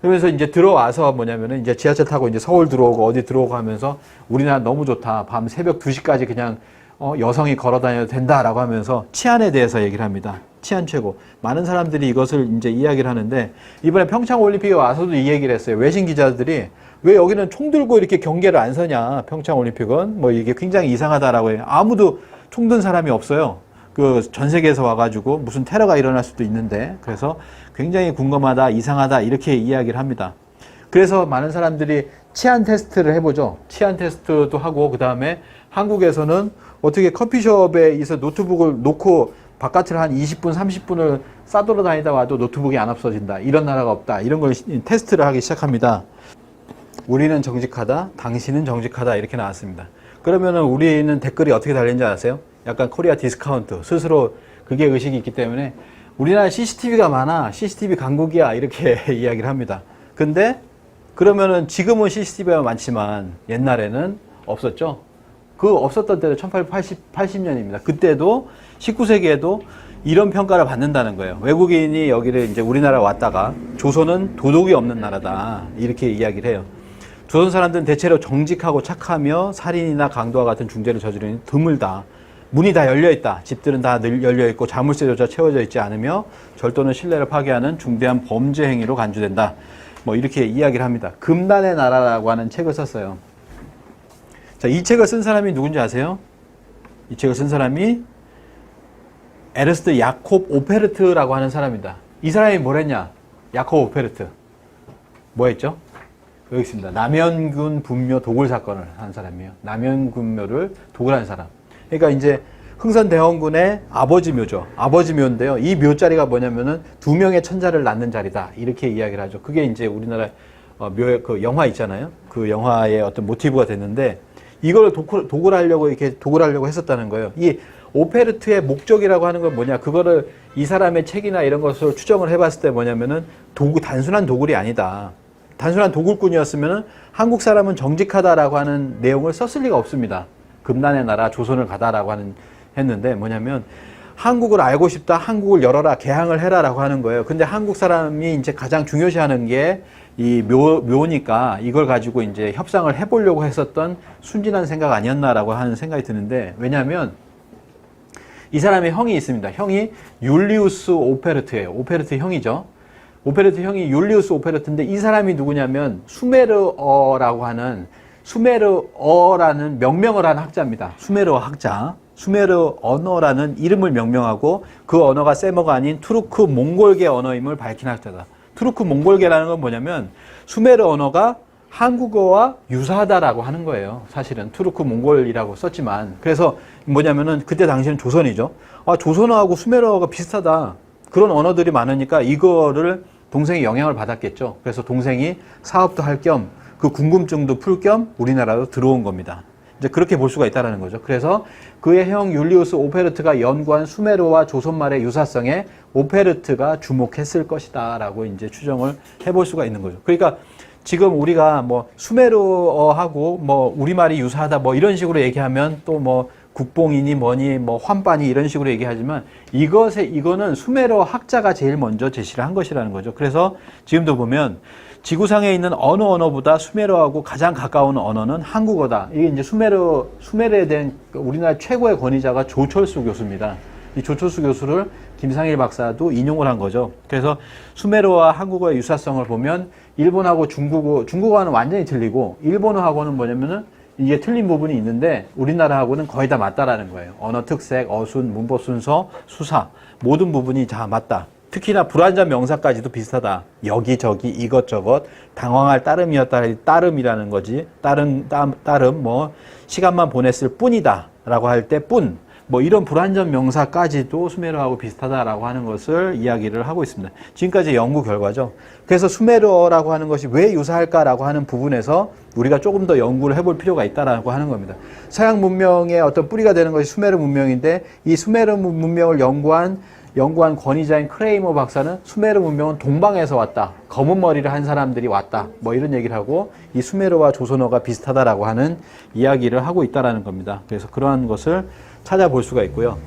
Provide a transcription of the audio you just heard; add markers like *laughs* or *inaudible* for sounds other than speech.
그러면서 이제 들어와서 뭐냐면은 이제 지하철 타고 이제 서울 들어오고 어디 들어오고 하면서 우리나라 너무 좋다. 밤 새벽 2시까지 그냥 어, 여성이 걸어 다녀도 된다라고 하면서 치안에 대해서 얘기를 합니다. 치안 최고. 많은 사람들이 이것을 이제 이야기를 하는데 이번에 평창 올림픽에 와서도 이 얘기를 했어요. 외신 기자들이 왜 여기는 총 들고 이렇게 경계를 안 서냐. 평창 올림픽은 뭐 이게 굉장히 이상하다라고 해요. 아무도 총 든 사람이 없어요. 그 전 세계에서 와가지고 무슨 테러가 일어날 수도 있는데 그래서 굉장히 궁금하다, 이상하다 이렇게 이야기를 합니다. 그래서 많은 사람들이 치안 테스트를 해보죠. 치안 테스트도 하고 그 다음에 한국에서는 어떻게 커피숍에 있어 노트북을 놓고 바깥을 한 20분, 30분을 싸돌아 다니다 와도 노트북이 안 없어진다. 이런 나라가 없다. 이런 걸 시- 테스트를 하기 시작합니다. 우리는 정직하다, 당신은 정직하다 이렇게 나왔습니다. 그러면은 우리는 댓글이 어떻게 달리는지 아세요? 약간 코리아 디스카운트 스스로 그게 의식이 있기 때문에 우리나라 CCTV가 많아, CCTV 강국이야 이렇게 *laughs* 이야기를 합니다. 근데 그러면은 지금은 CCTV가 많지만 옛날에는 없었죠. 그 없었던 때도 1880, 80년입니다. 그때도 19세기에도 이런 평가를 받는다는 거예요. 외국인이 여기를 이제 우리나라 왔다가 조선은 도덕이 없는 나라다. 이렇게 이야기를 해요. 조선 사람들은 대체로 정직하고 착하며 살인이나 강도와 같은 중죄를 저지르는 드물다. 문이 다 열려 있다. 집들은 다늘 열려 있고 자물쇠조차 채워져 있지 않으며 절도는 신뢰를 파괴하는 중대한 범죄 행위로 간주된다. 뭐 이렇게 이야기를 합니다. 금단의 나라라고 하는 책을 썼어요. 자, 이 책을 쓴 사람이 누군지 아세요? 이 책을 쓴 사람이 에르스트 야콥 오페르트라고 하는 사람이다. 이 사람이 뭘 했냐? 야콥 오페르트. 뭐 했죠? 여기 있습니다. 남현군 분묘 도굴 사건을 한 사람이에요. 남현군묘를 도굴한 사람. 그러니까 이제 흥선대원군의 아버지 묘죠. 아버지 묘인데요. 이 묘자리가 뭐냐면은 두 명의 천자를 낳는 자리다. 이렇게 이야기를 하죠. 그게 이제 우리나라 어, 묘, 그 영화 있잖아요. 그 영화의 어떤 모티브가 됐는데 이걸 도굴, 도굴하려고 이렇게 도굴하려고 했었다는 거예요. 이 오페르트의 목적이라고 하는 건 뭐냐? 그거를 이 사람의 책이나 이런 것을 추정을 해봤을 때 뭐냐면은 도구 단순한 도굴이 아니다. 단순한 도굴꾼이었으면은 한국 사람은 정직하다라고 하는 내용을 썼을 리가 없습니다. 금난의 나라 조선을 가다라고 하는 했는데 뭐냐면 한국을 알고 싶다, 한국을 열어라, 개항을 해라라고 하는 거예요. 근데 한국 사람이 이제 가장 중요시하는 게 이 묘, 묘니까 이걸 가지고 이제 협상을 해보려고 했었던 순진한 생각 아니었나라고 하는 생각이 드는데 왜냐하면 이 사람의 형이 있습니다. 형이 율리우스 오페르트예요. 오페르트 형이죠. 오페르트 형이 율리우스 오페르트인데 이 사람이 누구냐면 수메르어라고 하는 수메르어라는 명명을 한 학자입니다. 수메르어 학자. 수메르 언어라는 이름을 명명하고 그 언어가 세머가 아닌 투르크 몽골계 언어임을 밝힌 학자다. 투르크 몽골계라는 건 뭐냐면 수메르 언어가 한국어와 유사하다라고 하는 거예요. 사실은 투르크 몽골이라고 썼지만 그래서 뭐냐면은 그때 당시는 조선이죠. 아 조선어하고 수메르어가 비슷하다. 그런 언어들이 많으니까 이거를 동생이 영향을 받았겠죠. 그래서 동생이 사업도 할 겸 그 궁금증도 풀 겸 우리나라로 들어온 겁니다. 이제 그렇게 볼 수가 있다는 거죠. 그래서 그의 형 율리우스 오페르트가 연구한 수메르와 조선말의 유사성에 오페르트가 주목했을 것이다 라고 이제 추정을 해볼 수가 있는 거죠. 그러니까 지금 우리가 뭐 수메르어하고 뭐 우리말이 유사하다 뭐 이런 식으로 얘기하면 또 뭐 국뽕이니 뭐니 뭐 환반이 이런 식으로 얘기하지만 이것에 이거는 수메르어 학자가 제일 먼저 제시를 한 것이라는 거죠. 그래서 지금도 보면 지구상에 있는 어느 언어보다 수메르어하고 가장 가까운 언어는 한국어다. 이게 이제 수메르 수메르에 대한 우리나라 최고의 권위자가 조철수 교수입니다. 이 조철수 교수를 김상일 박사도 인용을 한 거죠. 그래서 수메르어와 한국어의 유사성을 보면 일본하고 중국어, 중국어는 완전히 틀리고 일본어하고는 뭐냐면은 이게 틀린 부분이 있는데 우리나라하고는 거의 다 맞다라는 거예요. 언어 특색, 어순, 문법 순서, 수사 모든 부분이 다 맞다. 특히나 불완전 명사까지도 비슷하다. 여기저기 이것저것 당황할 따름이었다. 따름이라는 거지. 따름 따- 따름 뭐 시간만 보냈을 뿐이다 라고 할 때 뿐. 뭐 이런 불완전 명사까지도 수메르어하고 비슷하다라고 하는 것을 이야기를 하고 있습니다. 지금까지 연구 결과죠. 그래서 수메르어라고 하는 것이 왜 유사할까라고 하는 부분에서 우리가 조금 더 연구를 해볼 필요가 있다라고 하는 겁니다. 서양 문명의 어떤 뿌리가 되는 것이 수메르 문명인데 이 수메르 문명을 연구한 연구한 권위자인 크레이머 박사는 수메르 문명은 동방에서 왔다. 검은 머리를 한 사람들이 왔다. 뭐 이런 얘기를 하고 이 수메르와 조선어가 비슷하다라고 하는 이야기를 하고 있다라는 겁니다. 그래서 그러한 것을 찾아볼 수가 있고요.